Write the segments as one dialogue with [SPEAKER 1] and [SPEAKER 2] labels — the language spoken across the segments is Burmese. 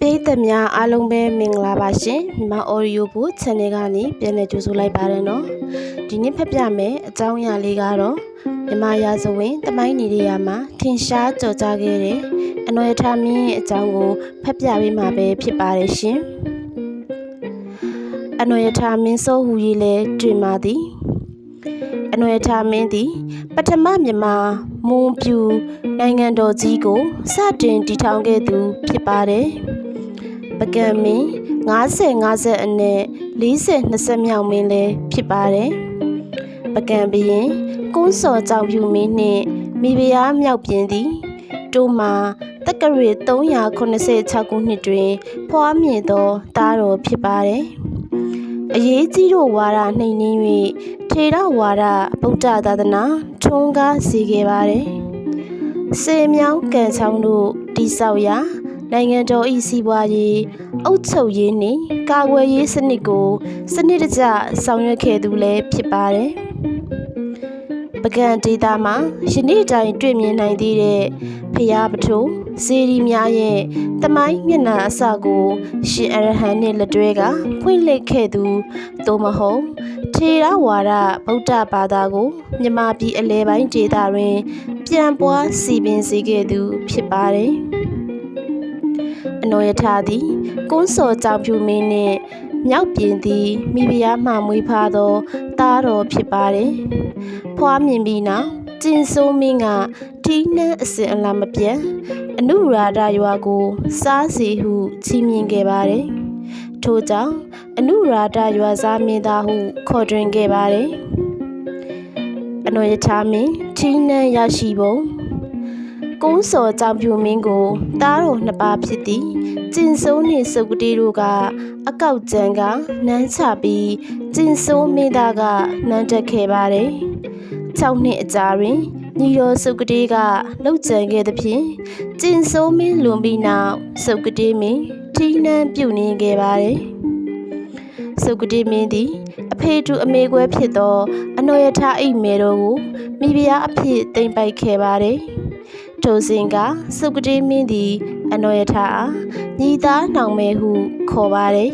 [SPEAKER 1] ပိတ်သက်များအားလုံးပဲမင်္ဂလာပါရှင်မြန်မာ audio ဘု channel ကနေပြန်လည်ကြိုဆိုလိုက်ပါရနော်ဒီနေ့ဖတ်ပြမယ်အကြောင်းအရာလေးကတော့မြန်မာရာဇဝင်တမိုင်းနေရမှာထင်ရှားကြော်ကြားခဲ့တဲ့အနော်ရထမင်းရဲ့အကြောင်းကိုဖတ်ပြပေးမှာပဲဖြစ်ပါတယ်ရှင်အနော်ရထမင်းစိုးဟူရေးလဲတွေ့ပါသည် အနွယ်ထာမင်းသည် ပထမမြန်မာမွန်ပြူနိုင်ငံတော်ကြီးကိုစတင်တည်ထောင်ခဲ့သူ ဖြစ်ပါတယ်။ပကံမင်း90 50အနက်40 20မြောက်မင်းလည်းဖြစ်ပါတယ်။ပကံဘရင်ကုန်းစော်ကြောင်ပြူမင်းနှင့်မိဖုရားမြောက်ပြင်းသည်တို့မှာတက္ကရာ386ခုနှစ်တွင် ဖွားမြင်သောသားတော်ဖြစ်ပါတယ်။အရေးကြီးတို့ဝါဒနှိမ်နင်း၍ ထေရဝါဒဗုဒ္ဓသာသနာထွန်းကားစေခဲ့ပါတယ်။စေမြောင်းကံချောင်းတို့တိဆောက်ရာနိုင်ငံတော်ဤစီးပွားရေးအုပ်ချုပ်ရေးနှင့်ကာကွယ်ရေးစနစ်ကို စနစ်တကျဆောင်ရွက်ခဲ့သူလည်းဖြစ်ပါတယ်။ ပကံဒေတာမှာယနေ့တိုင်တွေ့မြင်နိုင်သေးတဲ့ဖျားပထိုးစေရီများရဲ့တမိုင်းမျက်နှာအစကိုရှင်အရဟံနဲ့လက်တွဲကဖွင့်လှစ်ခဲ့သူသို့မဟုတ်ထေရဝါဒဗုဒ္ဓဘာသာကိုမြမပြည်အလဲပိုင်းဒေသတွင်ပြန်ပွားစီပင်စေခဲ့သူဖြစ်ပါတယ်။အနော်ယထာသည်ကုန်းစော်ကြောင်ဖြူမင်းနှင့်မြောက်ပြင်သည်မိဖုရားမှမွေးဖားသော သားတော်ဖြစ်ပါတယ်။ဖွားမြင်ပြီးနောက်ကျင်ဆိုးမင်းကထီးနှန်းအစဉ်အလာမပြတ်အနုရာဓရွာကို စားစီဟုချီးမြှင့်ခဲ့ပါတယ်။ထို့ကြောင့်အနုရာဓရွာသားမင်းသားဟု ခေါ်တွင်ခဲ့ပါတယ်။အနော်ယထာမင်းထီးနှန်းရရှိပုံကုန်းစော်ကြောင်ပြူမင်းကို သားတော်နှစ်ပါးဖြစ်သည် ကျင်စိုးနှင့်စုပ်ကတိတို့ကအကောက်ကျန်ကနန်းချပြီးကျင်စိုးမင်းသားကနန်းတက်ခဲ့ပါတယ်။၆နှစ်အကြာတွင်ညီတော်စုပ်ကတိကလှုပ်ကြံခဲ့သဖြင့်ကျင်စိုးမင်းလွန်ပြီးနောက်စုပ်ကတိမင်းထိနှန်းပြုတ်နေခဲ့ပါတယ်။စုပ်ကတိမင်းသည်အဖေတူအမေကွဲဖြစ်သောအနော်ယထာအိမေတော်ကိုမိဖုရားအဖြစ်တိမ်ပိုက်ခဲ့ပါတယ်။ထိုစဉ်ကစုပ်ကတိမင်းသည် အနော်ယထာအားညီသားနှောင်မဲဟုခေါ်ပါတယ်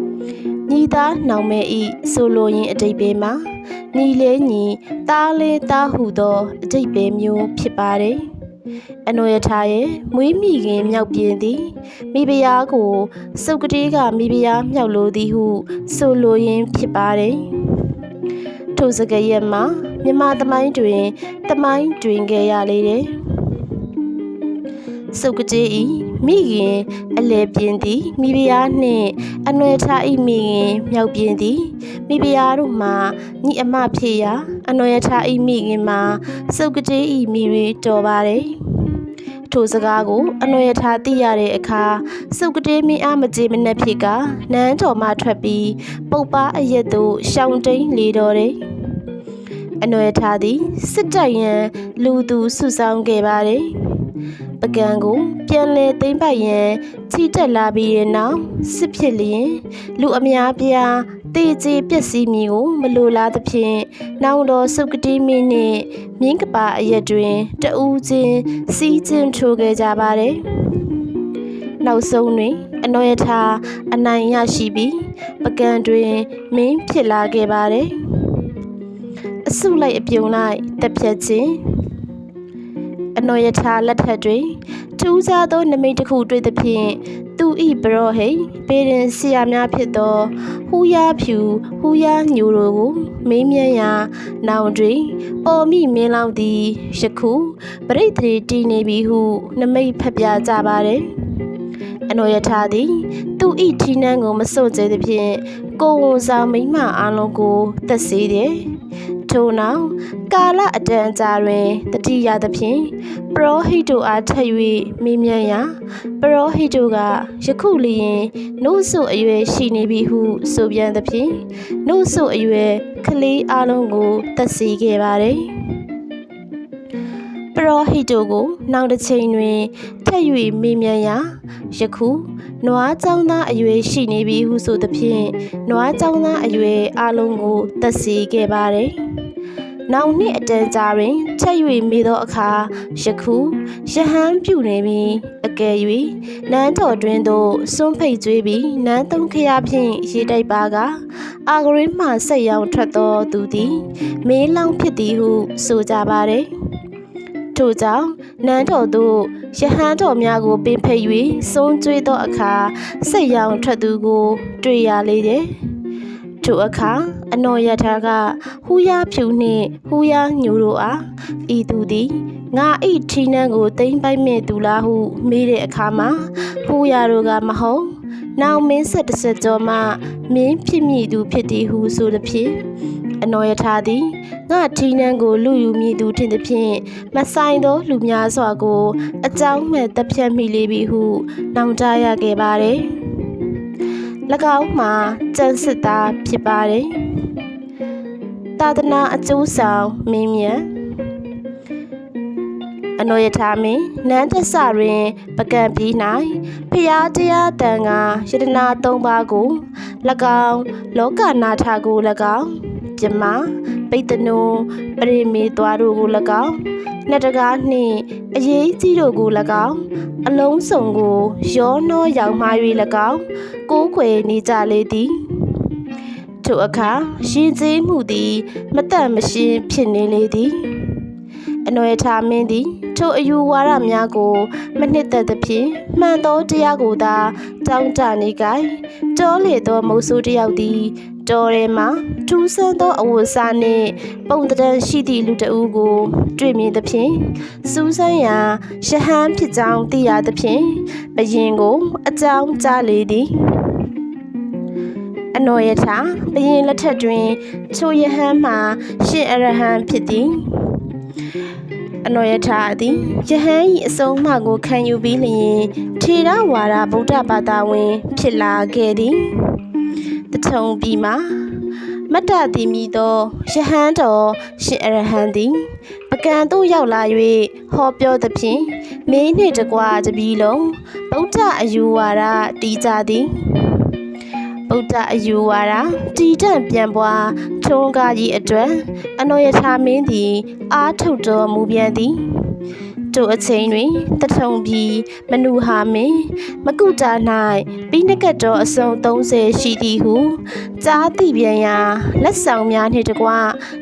[SPEAKER 1] ။ညီသားနှောင်မဲဤဆိုလိုရင်းအတိတ်ပဲမှာညီလေးညီသားလေးသားဟုသောအတိတ်ပဲမျိုးဖြစ်ပါတယ်။အနော်ယထာရဲ့မွေးမိခင်မြောက်ပြင်းသည်မိဖုရားကိုစုပ်ကတိကမိဖုရားမြောက်လိုသည်ဟု ဆိုလိုရင်းဖြစ်ပါတယ်။ထိုစကရက်မှာမြမသမိုင်းတွင်သမိုင်းတွင်ခဲ့ရလေတယ်။ စုပ်ကတိဤမိခင်အလဲပြင်းသည်မိဖုရားနှင့်အနွယ်ထားဤမိခင်မြောက်ပြင်းသည်မိဖုရားတို့မှာညီအမဖြစ်ရာအနွယ်ထားဤမိခင်မှာစုပ်ကတိဤမိတွေတော်ပါတယ်ထိုစကားကိုအနွယ်ထားသိရတဲ့အခါစုပ်ကတိမင်းအားမကြေမနက်ဖြစ်ကနန်းတော်မှထွက်ပြီးပုပ်ပါအရက်သို့ရှောင်းတိန်လေတော်တယ်အနွယ်ထားသည်စစ်တပ်ရန်လူသူစုဆောင်းခဲ့ပါတယ် ပကံကို ပြန်လဲသိမ့်ပိုက်ရန်ချီတက်လာပြီးတဲ့နောက်စစ်ဖြစ်လျင်လူအများပြားတေကျေပျက်စီးမည်ကိုမလိုလားသဖြင့်နောင်တော်စုကတိမင်းနှင့်မြင်းကပါအရက်တွင်တဦးချင်းစီးချင်းထိုးခဲ့ကြပါတယ်နောက်ဆုံးတွင်အနော်ယထာအနိုင်ရရှိပြီးပကံတွင်မင်းဖြစ်လာခဲ့ပါတယ်အစုလိုက်အပြုံလိုက်တက်ဖြတ်ခြင်း အနော်ယထာလက်ထက်တွင်ထူးခြားသောနမိတ်တစ်ခုတွေ့သဖြင့်သူဤဘရောဟိပေရင်ဆရာများဖြစ်သောဟူယာဖြူဟူယာညိုတို့ကိုမေးမြန်းရာနောင်တွင်ပေါ်မိမင်းလောင်သည်ယခုပရိသေတည်နေပြီဟု နမိတ်ဖက်ပြကြပါတယ်အနော်ယထာသည်သူဤထီနန်းကိုမစွန့်ကြသဖြင့်ကိုဝန်ဆောင်မိမအလုံးကိုသက်စေတယ် ထို့နောက်ကာလအတန်ကြာတွင်တတိယသဖြင့်ပရောဟိတ်တို့အားထပ်၍မေးမြန်းရာပရောဟိတ်တို့ကယခုလျင်နှုတ်ဆုအရွယ်ရှိနေပြီဟုဆိုပြန်သဖြင့်နှုတ်ဆုအရွယ်ကလေးအလုံးကိုသက်စီခဲ့ပါတယ်ပရောဟိတ်တို့ကိုနောက်တစ်ချိန်တွင်ထပ်၍မေးမြန်းရာယခုနွားကြောင်းသားအရွယ်ရှိနေပြီဟုဆိုသဖြင့်နွားကြောင်းသားအရွယ်အလုံးကိုသက်စီခဲ့ပါတယ်။ နနောင်နှစ်အတန်ကြာတွင်ချက်၍မိသောအခါယခုယဟန်ပြုနေပြီးအကယ်၍နန်းတော်တွင်သို့စွန့်ဖိတ်ကျွေးပြီးနန်းသုံးခရဖြင့်ရေတိုက်ပါကအာဂရင်းမှဆက်ရောက်ထွက်သောသူသည်မေးလောင်ဖြစ်သည်ဟုဆိုကြပါသည်ထို့ကြောင့်နန်းတော်သို့ယဟန်တော်များကိုပင်ဖိတ်၍စွန့်ကျွေးသောအခါဆက်ရောက်ထွက်သူကို တွေ့ရလေတယ် ထိုအခါအနော်ရထားကဟူးရဖြူနှင့်ဟူးရညူတို့အားဤသူသည်ငါဤထီနန်းကိုတိမ့်ပိုက်မဲ့သူလားဟုမေးတဲ့အခါမှာဟူးရတို့ကမဟုတ်နောင်မင်းဆက်တစ်ဆက်ကျော်မှမင်းဖြစ်မိသူဖြစ်သည်ဟုဆိုသည်ဖြင့်အနော်ရထားသည်ငါထီနန်းကိုလူယူမိသူထင်သည်ဖြင့်မဆိုင်သောလူများစွာကို အကြောင်းမဲ့တပ်ဖြတ်မိလေပြီဟုနောင်တရခဲ့ပါတယ်၎ င်းမှာကျန်စစ်သားဖြစ်ပါတယ်။သာသနာအကျိုးဆောင်မင်းမြတ်အနောယထာမင်းနန်းတဆတွင် ပကံပြီး၌ဖျားတရားတန်ကယတနာ၃ပါးကို၎င်းလောကနာထကို၎င်း ပြမပိတ္တနုပရိမေသွားတို့ကို၎င်းနှစ်တကားနှင့်အရေးကြီးတို့ကို၎င်းအလုံးစုံကိုရောနှောရောင်မှား၍၎င်းကိုးခွေနေကြလေသည်ထိုအခါရှင်ကျေးမှုသည် မတတ်မရှင်းဖြစ်နေလေသည်အနွယ်ထားမင်းသည်ထိုအယူဝါဒများကို မနှစ်သက်သဖြင့်မှန်သောတရားကိုသာတောင်းတနေကြတောလေသောမုတ်ဆိုးတယောက်သည် တော်ထဲမှာထူးဆန်းသောအဝတ်အစားနှင့်ပုံတံရှိသည့်လူတဦးကို တွေ့မြင်သဖြင့်စူးစမ်းရာရှဟန်းဖြစ်ကြောင်းသိရသဖြင့်ဘရင်ကို အကြောင်းကြားလေသည်အနောယထာဘရင်လက်ထက်တွင်ချိုယဟန်မှာရှင်အရဟံဖြစ်သည်အနောယထာသည်ယဟန်၏အဆုံးအမကိုခံယူပြီးလျင်ထေရဝါဒဗုဒ္ဓဘာသာဝင် ဖြစ်လာခဲ့သည် တထုံပြည်မှာမတ္တတိမိသောယဟန်တော်ရှင်အရဟံသည်ပကံသို့ရောက်လာ၍ဟောပြောသဖြင့်မင်းနှင့်တကွာတပီလုံးဗုဒ္ဓအယူဝါဒတည်ကြသည်ဗုဒ္ဓအယူဝါဒတည်တံ့ပြန်ပွားထုံးကားကြီးအတွက်အနောယထာမင်းသည် အားထုတ်တော်မူပြန်သည် တို့အချိန်တွင်တထုံပြီးမနုဟာမင်းမကုတာ၌ပြီးနကတ်တော်အစုံ30ရှိသည်ဟုကြားသိပြန်ရာလက်ဆောင်များနှင့်တကွ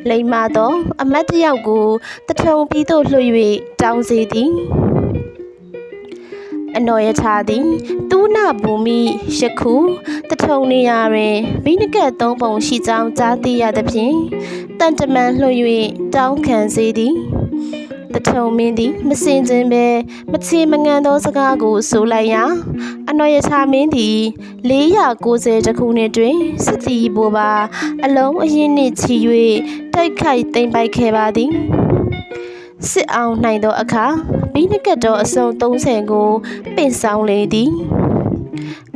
[SPEAKER 1] လိမ္မာသော အမတ်တယောက်ကိုတထုံပြီးသို့လွှတ်၍တောင်းစေသည်အနော်ယထာသည်တူးနာဘူမိယခုတထုံနေရာတွင်ဘိနကတ်သုံးပုံရှိကြောင်းကြားသိရသဖြင့်တန်တမန်လွှတ်၍တောင်းခံစေသည် တထုံမင်းသည်မစင်ခြင်းပဲမချေမငန်သောစကားကိုဆိုလိုက်ရာအနော်ရချမင်းသည်490တခုနှစ်တွင်စစ်တီဘိုးပါအလုံးအရင်နှင့်ချီ၍တိုက်ခိုက်သိမ်းပိုက်ခဲ့ပါသည်စစ်အောင်နိုင်သောအခါဘိနကတ်တော်အစုံ30ကိုပင်ဆောင်လေသည်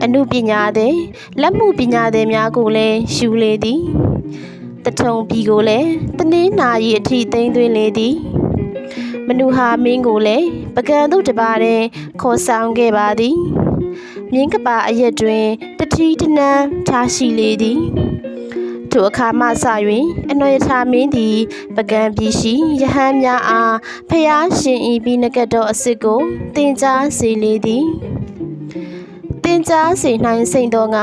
[SPEAKER 1] အမှုပညာသည်လက်မှုပညာသည်များကိုလည်းယူလေသည်တထုံပြည်ကိုလည်းတနည်းနာရီအထိသိမ်းသွင်းလေသည် မနူဟာမင်းကိုလည်းပကံတို့တပါးတဲ့ခေါ်ဆောင်ခဲ့ပါသည်မြင်းကပါအရက်တွင်တတိတနန်းထားရှိလေသည်ထိုအခါမှစ၍အနောယထာမင်းသည် ပကံပြည်ရှိယဟန်များအားဖျားရှင်ဤပြီးနကတ်တော်အစစ်ကိုတင်ကြားစေလေသည် တင်ကြားစေနိုင်စိန်တော်က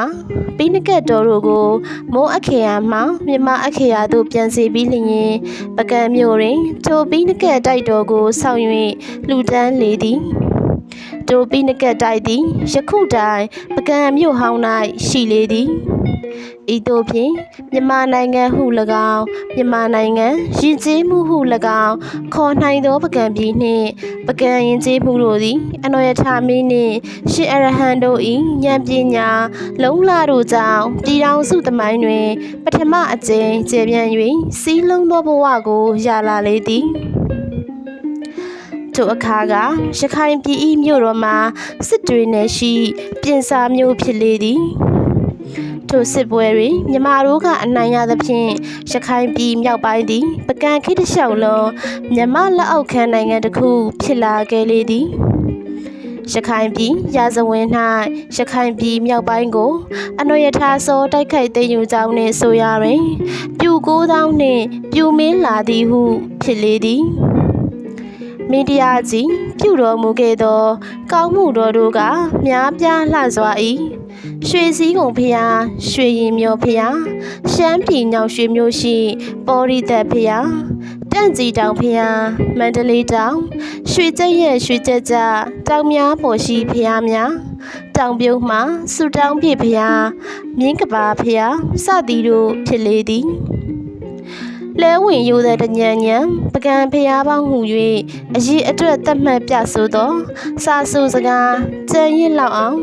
[SPEAKER 1] ပြီးနကတ်တော်တို့ကိုမုံအခေယာမှမြမအခေယာသို့ပြန်စီပြီးလျင်ပကံမျိုးတွင်ထိုပြီးနကတ်တိုက်တော်ကိုဆောင်၍လှူဒန်းလေသည်တိုပြီးနကတ်တိုက်သည်ယခုတိုင်ပကံမြို့ဟောင်း၌ရှိလေသည် ဤသို့ဖြင့်မြန်မာနိုင်ငံဟု၎င်းမြန်မာနိုင်ငံရည်ကျေးမှုဟု၎င်းခေါ်နိုင်သောပကံပြည်နှင့်ပကံရင်ကျေးမှုတို့သည်အနောယထာမင်းနှင့်ရှင်အရဟံတို့၏ဉာဏ်ပညာလုံးလာတို့ကြောင့်ပြည်တော်စုသမိုင်းတွင် ပထမအကျဉ်းကျေပြန့်၍စီးလုံးသောဘဝကိုရလာလေသည်ထိုအခါကရခိုင်ပြည်ဤမြို့တော်မှာစစ်တွေနယ်ရှိ ပြင်စာမျိုးဖြစ်လေသည် ထိုစစ်ပွဲတွင်မြမာတို့ကအနိုင်ရသဖြင့်ရခိုင်ပြည်မြောက်ပိုင်းသည်ပကံခိတလျှောက်လုံးမြမလက်အောက်ခံနိုင်ငံတစ်ခုဖြစ်လာခဲ့လေသည်ရခိုင်ပြည်ရာဇဝင်၌ရခိုင်ပြည်မြောက်ပိုင်းကိုအနွေရထားစောတိုက်ခိုက်သိမ်းယူကြောင်းနှင့်ဆိုရတွင်ပြူကိုးသောင်းနှင့်ပြူမင်းလာသည်ဟုဖြစ်လေသည်မင်းတရားကြီးပြုတော်မူခဲ့သော ကောင်းမှုတော်တို့ကများပြားလှစွာ၏ ရွှေစည်းကုံဖျားရွှေရင်မြော်ဖျားရှမ်းပြည်ညောင်ရွှေမျိုးရှိ ပေါ်ရီသက်ဖျားတန့်ကြည်တောင်ဖျားမန္တလေးတောင်ရွှေကျက်ရဲ့ရွှေကျက်ကြတောင်များပေါ်ရှိဖျားများတောင်ပြုံးမှဆူတောင်းပြဖျားမြင်းကပါဖျားစသည်တို့ဖြစ်လေသည် လဲဝင်ရိုးတဲ့တညံညံပကံဖျားပေါင်းဟူ၍အရေးအတွက်သတ်မှတ်ပြဆိုသောစာဆိုစကားကြံရင်လောက်အောင်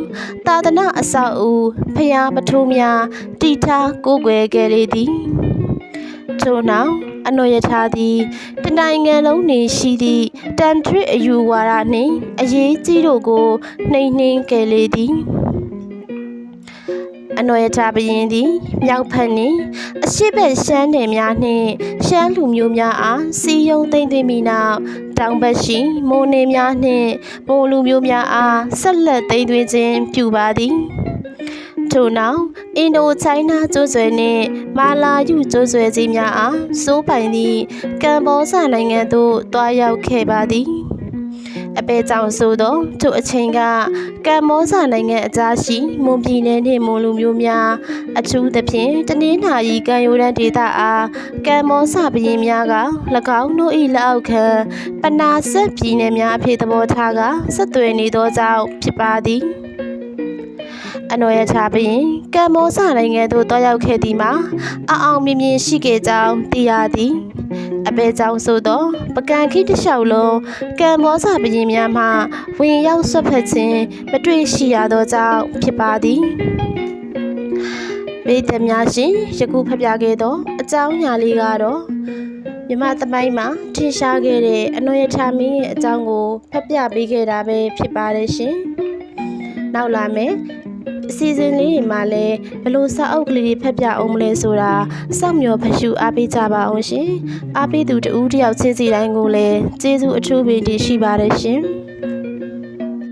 [SPEAKER 1] သာသနာအဆောက်အဦဖျားပထိုးများတီထားကိုးကွယ်ခဲ့လေသည်ထို့နောက်အနောရထားသည်တနိုင်ငံလုံးနေရှိသည့်တန်ထရစ်အယူဝါဒနှင့်အရေးကြီးတို့ကိုနှိမ်နှင်းခဲ့လေသည် အနော်ရထဘရင်သည်မြောက်ဖက်နှင့်အရှိဘက်ရှမ်းနယ်များနှင့်ရှမ်းလူမျိုးများအားစီယုံသိမ့်သိမ့်မိနောက်တောင်ဘက်ရှိမိုးနေများနှင့်မိုးလူမျိုးများအားဆက်လက်သိမ့်သွင်းခြင်းပြုပါသည်ထို့နောက်အင်ဒိုချိုင်းနာကျွဆွဲနှင့်မာလာယူကျွဆွဲခြင်းများအားစိုးပိုင်သည့်ကမ္ဘောဇနိုင်ငံသို့တွားရောက်ခဲ့ပါသည်အ ပေကြောင့်ဆိုသောထိုအချိန်ကကမ္ဘောဇနိုင်ငံအကြားရှိမွန်ပြည်နယ်နှင့်မွန်လူမျိုးများအထူးသဖြင့်တနင်္လာရီကံရိုးတန်းဒေသအားကမ္ဘောဇဘရင်များက၎င်းတို့၏လက်အောက်ခံပနာဆက်ပြည်နယ်များအဖြစ်သဘောထားကဆက်သွယ်နေသောကြောင့်ဖြစ်ပါသည်အနော်ရချဘရင်ကမ္ဘောဇနိုင်ငံသို့တွားရောက်ခဲ့သည်မှာအအောင်မြင်မြင်ရှိခဲ့ကြောင်းသိရသည် အဘဲကြောင့်ဆိုသောပကံခိတစ်လျှောက်လုံးကမ္ဘောဇဘရင်များမှဝင်ရောက်ဆွတ်ဖက်ခြင်းမတွေ့ရှိရသောကြောင့်ဖြစ်ပါသည်ပြည်သူများရှင်ယခုဖတ်ပြခဲ့သောအကြောင်းအရာလေးကတော့မြမသမိုင်းမှာထင်ရှားခဲ့တဲ့အနော်ရချမင်းရဲ့အကြောင်းကိုဖတ်ပြပေးခဲ့တာပဲဖြစ်ပါတယ်ရှင်နောက်လာမယ်အ စီအစဉ်လေးတွေမှာလည်းဘယ်လို့စာအုပ်ကလေးတွေဖတ်ပြအောင်မလဲဆိုတာစောင့်မျှော်ဖတ်ရှုအားပေးကြပါအောင်ရှင်အားပေးသူတဦးတယောက်ချင်းစီတိုင်းကိုလည်းကျေးဇူးအထူးပင်တင်ရှိပါတယ်ရှင်